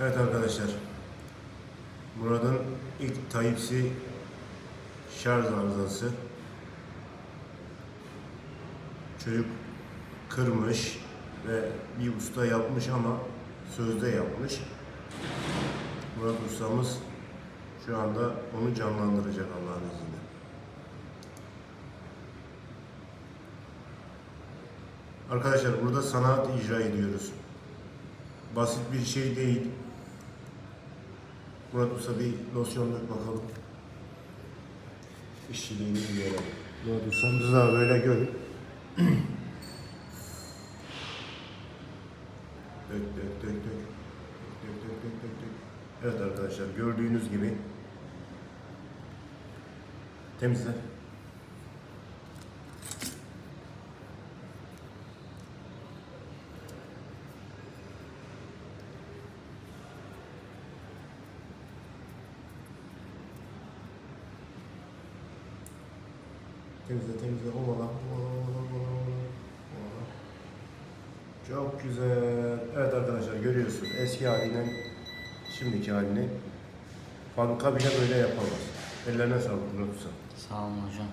Evet arkadaşlar. Murat'ın ilk Tayyipsi şarj arızası. Çocuk kırmış ve bir usta yapmış ama sözde yapmış. Murat ustamız şu anda onu canlandıracak Allah'ın izniyle. Arkadaşlar burada sanat icra ediyoruz. Basit bir şey değil. Murat Usta bir losyon dök bakalım. İşçiliğini görelim. Murat Usta'mızı da böyle görün. dök dök dök dök. Dök dök dök dök dök. Evet arkadaşlar gördüğünüz gibi temizle. Temizle temizle ovala. Çok güzel. Evet arkadaşlar görüyorsunuz eski halinden şimdiki halini fabrika bile böyle yapamaz. Ellerine sağlık Murat Usta. Sağ olun hocam.